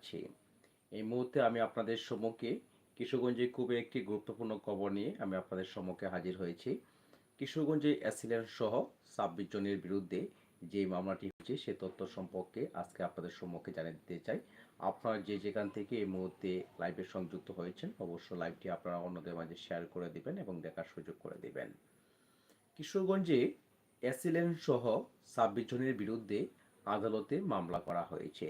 জানাচ্ছি এই মুহূর্তে আমি আপনাদের সম্মুখে কিশোরগঞ্জে খুবই একটি গুরুত্বপূর্ণ খবর নিয়ে আমি আপনাদের সম্মুখে হাজির হয়েছি। কিশোরগঞ্জে অ্যাসিডেন্ট সহ ছাব্বিশ জনের বিরুদ্ধে যে মামলাটি হয়েছে, সে তথ্য সম্পর্কে আজকে আপনাদের সম্মুখে জানিয়ে দিতে চাই। আপনারা যে যেখান থেকে এই মুহূর্তে লাইভে সংযুক্ত হয়েছেন, অবশ্যই লাইভটি আপনারা অন্যদের মাঝে শেয়ার করে দিবেন এবং দেখার সুযোগ করে দিবেন। কিশোরগঞ্জে অ্যাসিলেন্ট সহ ছাব্বিশ জনের বিরুদ্ধে আদালতে মামলা করা হয়েছে।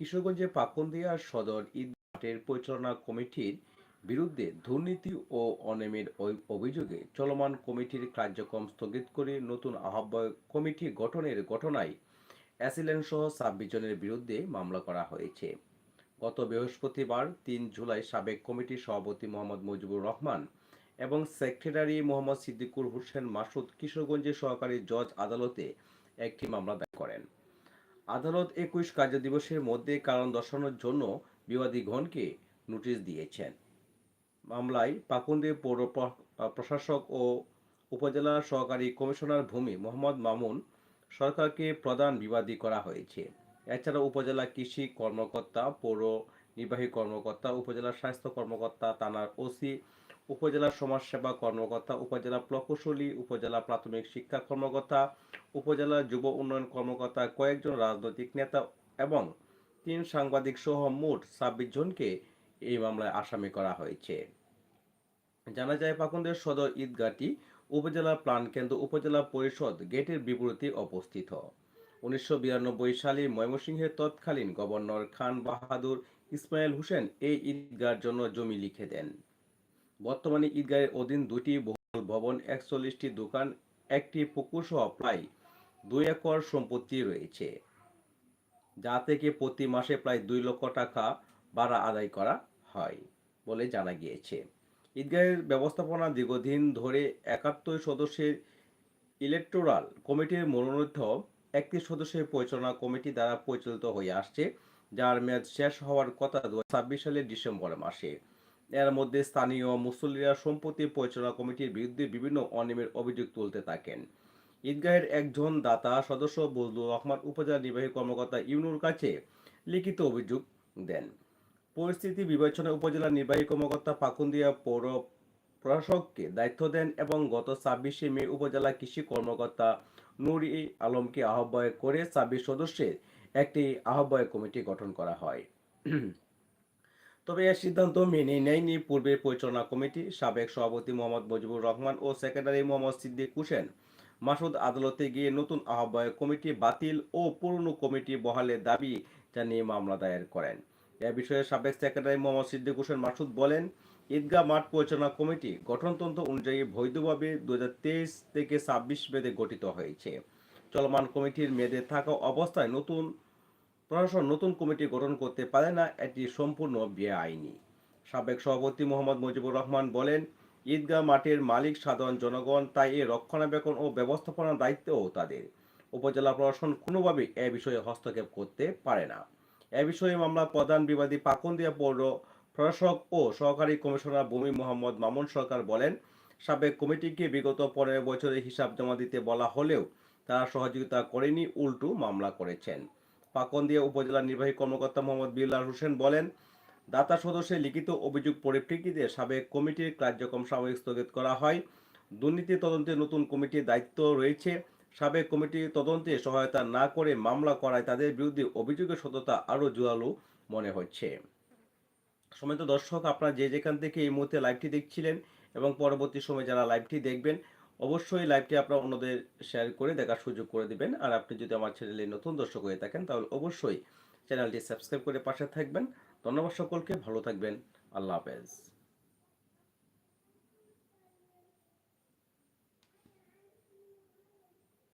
কিশোরগঞ্জে পাকুন্দিয়া সদর ঈদ পরিচালনা কমিটির বিরুদ্ধে দুর্নীতি ও অনিয়মের অভিযোগে চলমান কমিটির কার্যক্রম স্থগিত করে নতুন আহ্বায়ক কমিটি গঠনের ঘটনায় অ্যাসিলেন্ট সহ ছাব্বিশ জনের বিরুদ্ধে মামলা করা হয়েছে। গত বৃহস্পতিবার তিন জুলাই সাবেক কমিটির সভাপতি মোহাম্মদ মুজিবুর রহমান এবং সেক্রেটারি মোহাম্মদ সিদ্দিকুর হোসেন মাসুদ কিশোরগঞ্জের সহকারী জজ আদালতে একটি মামলা দায়ের করেন। আদালত একুশ কার্যদিবসের মধ্যে কারণ দর্শানোর জন্য বিবাদীগণকে নোটিশ দিয়েছেন। মামলায় পাকুন্দে পৌর প্রশাসক ও উপজেলা সহকারী কমিশনার ভূমি মোহাম্মদ মামুন সরকারকে প্রধান বিবাদী করা হয়েছে। এছাড়া উপজেলা কৃষি কর্মকর্তা, পৌর নির্বাহী কর্মকর্তা, উপজেলা স্বাস্থ্য কর্মকর্তা, থানার ওসি উপজেলা সমাজসেবা কর্মকর্তা, উপজেলা প্রকৌশলী, উপজেলা প্রাথমিক শিক্ষা কর্মকর্তা, উপজেলা যুব উন্নয়ন কর্মকর্তা, কয়েকজন রাজনৈতিক নেতা এবং তিন সাংবাদিক সহ মোট ছাব্বিশ জনকে এই মামলায় আসামি করা হয়েছে। জানা যায়, পাকুন্দের সদর ঈদগাহটি উপজেলা প্রাণকেন্দ্র উপজেলা পরিষদ গেটের বিপরীতে অবস্থিত। উনিশশো বিরানব্বই সালে ময়মনসিংহের তৎকালীন গভর্নর খান বাহাদুর ইসমাইল হোসেন এই ঈদগাহর জন্য জমি লিখে দেন। বর্তমানে ঈদগাহের অধীন দুটি বহুতল ভবন, একচল্লিশটি দোকান, একটি পুকুর সহ প্রায় দুই একর সম্পত্তি রয়েছে, যা থেকে প্রতি মাসে প্রায় দুই লক্ষ টাকা ভাড়া আদায় করা হয় বলে জানা গিয়েছে। ঈদগাহের ব্যবস্থাপনা দীর্ঘদিন ধরে একাত্তর সদস্যের ইলেকটোরাল কমিটির মনোনীত একটি সদস্যের পরিচালনা কমিটি দ্বারা পরিচালিত হয়ে আসছে, যার মেয়াদ শেষ হওয়ার কথা দু হাজার ছাব্বিশ সালের ডিসেম্বর মাসে। এর মধ্যে স্থানীয় মুসল্লিরা সম্পত্তি পরিচালনা কমিটির বিরুদ্ধে বিভিন্ন অনিয়মের অভিযোগ তুলতে থাকেন। ঈদগাহের একজন দাতা সদস্য বজলুর রহমান উপজেলা নির্বাহী কর্মকর্তা ইউনুর কাছে লিখিত অভিযোগ দেন। পরিস্থিতি বিবেচনায় উপজেলা নির্বাহী কর্মকর্তা পাকুন্দিয়া পৌর প্রশাসককে দায়িত্ব দেন এবং গত ছাব্বিশে মে উপজেলা কৃষি কর্মকর্তা নুর আলমকে আহ্বায়ক করে ছাব্বিশ সদস্যের একটি আহ্বায়ক কমিটি গঠন করা হয়। তবে এর সিদ্ধান্ত মেনে নেয়নি পূর্বের পরিচালনা কমিটি সাবেক সভাপতি মোহাম্মদ মুজিবুর রহমান ও সেক্রেটারি মোহাম্মদ সিদ্দিক হোসেন। মাসুদ আদালতে গিয়ে নতুন আহ্বায়ক কমিটি বাতিল ও পুরনো কমিটি বহালের দাবি জানিয়ে মামলা দায়ের করেন। এ বিষয়ে সাবেক সেক্রেটারি মোহাম্মদ সিদ্দিক হোসেন মাসুদ বলেন, ঈদগাহ মাঠ পরিচালনা কমিটি গঠনতন্ত্র অনুযায়ী বৈধভাবে দুই হাজার তেইশ থেকে ছাব্বিশ মেয়াদে গঠিত হয়েছে। চলমান কমিটির মেয়াদে থাকা অবস্থায় নতুন প্রশাসন নতুন কমিটি গঠন করতে পারে না, এটি সম্পূর্ণ বেআইনি। সাবেক সভাপতি মোহাম্মদ মুজিবুর রহমান বলেন, ঈদগাহ মাঠের মালিক সাধারণ জনগণ, তাই এর রক্ষণাবেক্ষণ ও ব্যবস্থাপনার দায়িত্বও তাদের। উপজেলা প্রশাসন কোনোভাবেই এ বিষয়ে হস্তক্ষেপ করতে পারে না। এ বিষয়ে মামলা প্রধান বিবাদী পাকুন্দিয়া পৌর প্রশাসক ও সহকারী কমিশনার ভূমি মোহাম্মদ মামুন সরকার বলেন, সাবেক কমিটিকে বিগত পনেরো বছরের হিসাব জমা দিতে বলা হলেও তারা সহযোগিতা করেনি, উল্টু মামলা করেছেন। পাকন্দিয়া উপজেলা নির্বাহী কর্মকর্তা মোহাম্মদ বিল্লাল হোসেন বলেন, দাতা সদস্যের লিখিত অভিযোগ পরিপ্রেক্ষিতে সাবেক কমিটির কার্যক্রম সাময়িক স্থগিত করা হয়। দুর্নীতি তদন্তে নতুন কমিটির দায়িত্ব রয়েছে। সাবেক কমিটি তদন্তে সহায়তা না করে মামলা করায় তাদের বিরুদ্ধে অভিযোগের সততা আরও জোরালো মনে হচ্ছে। সমিত দর্শক, আপনারা যে যেখান থেকে এই মুহূর্তে লাইভটি দেখছিলেন এবং পরবর্তী সময় যারা লাইভটি দেখবেন অবশ্যই লাইভটি আপনারা অন্যদের শেয়ার করে দেখার সুযোগ করে দিবেন। আর আপনি যদি আমার চ্যানেলে নতুন দর্শক হয়ে থাকেন, তাহলে অবশ্যই চ্যানেলটি সাবস্ক্রাইব করে পাশে থাকবেন। ধন্যবাদ সকলকে, ভালো থাকবেন। আল্লাহ হাফেজ।